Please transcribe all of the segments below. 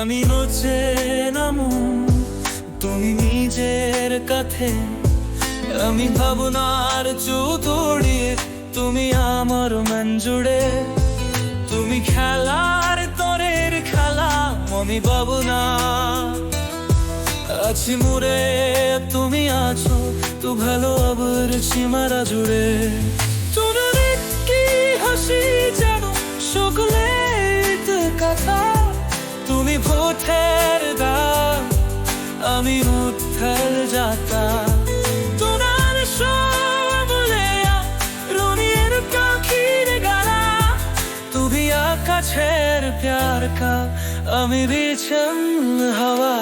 আমি হচ্ছে নামো, তুমি নিজের কাছে। আমি ভাবনার চৌতড়িয়ে তুমি আমার মন জুড়ে। তুমি খেলার তরের খেলা আমি ভাবনা। আছি মুরে তুমি আছো, তু ভালো আবার সীমারা জুড়ে। কি হাসি তুমি ভোটের আমি উত্থার যাতা তোমার সবলে রনির পাখির গালা, তুমি আকাশের প্যার কা আমি বিছন হাওয়া।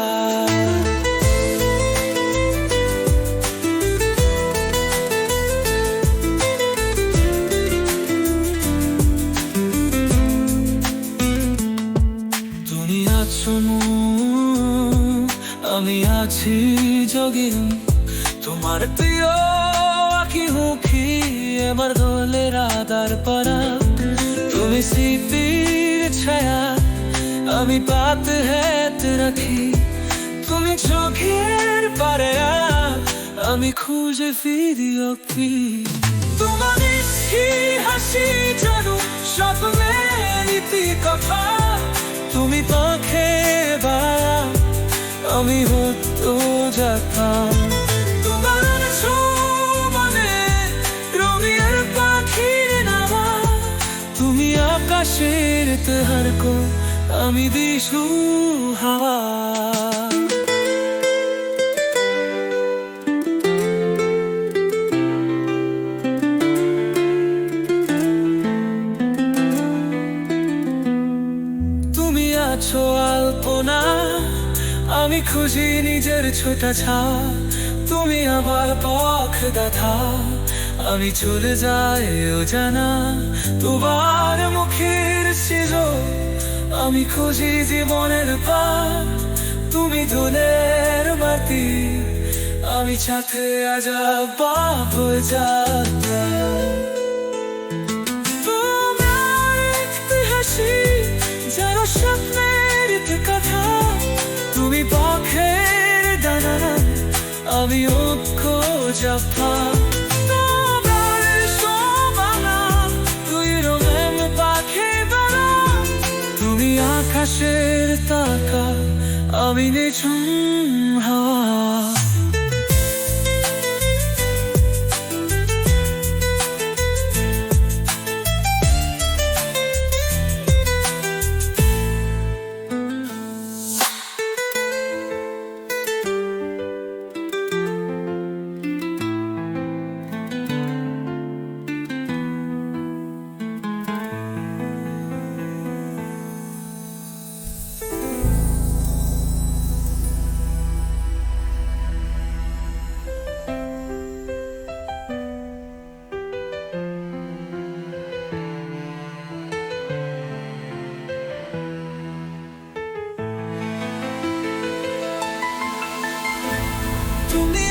আমি আছি যোগী তোমার প্রিয় আঁকি হুখি এবার দোলে রাদার পারা তুমি স্মৃতির ছায়া, আমি পাত হেত রাখি। তুমি চোখের পারে আমি খুঁজে ফিরি অপি তোমার হাসি জানো সকলের ইতি কথা। তুমি বা আমি হতো যেতাম তোমার রঙের পাখির নামা। তুমি আকাশের তেহার কো আমি দিশু হাওয়া। তুমি আছো আলপনা আমি খুঁজি নিজের ছোটা ছা। তুমি আমার পখ গাথা। আমি চলে যাই ও জানা তোমার মুখের ছিল আমি খুঁজি জীবনের পার। তুমি দুলের মাটি। আমি সাথে আজা বাপ যাত্রা। তোমার হাসি আমি ঐক্য জাফা তুমি আকাশের তাকা আমি নিঝুম হাওয়া তুমি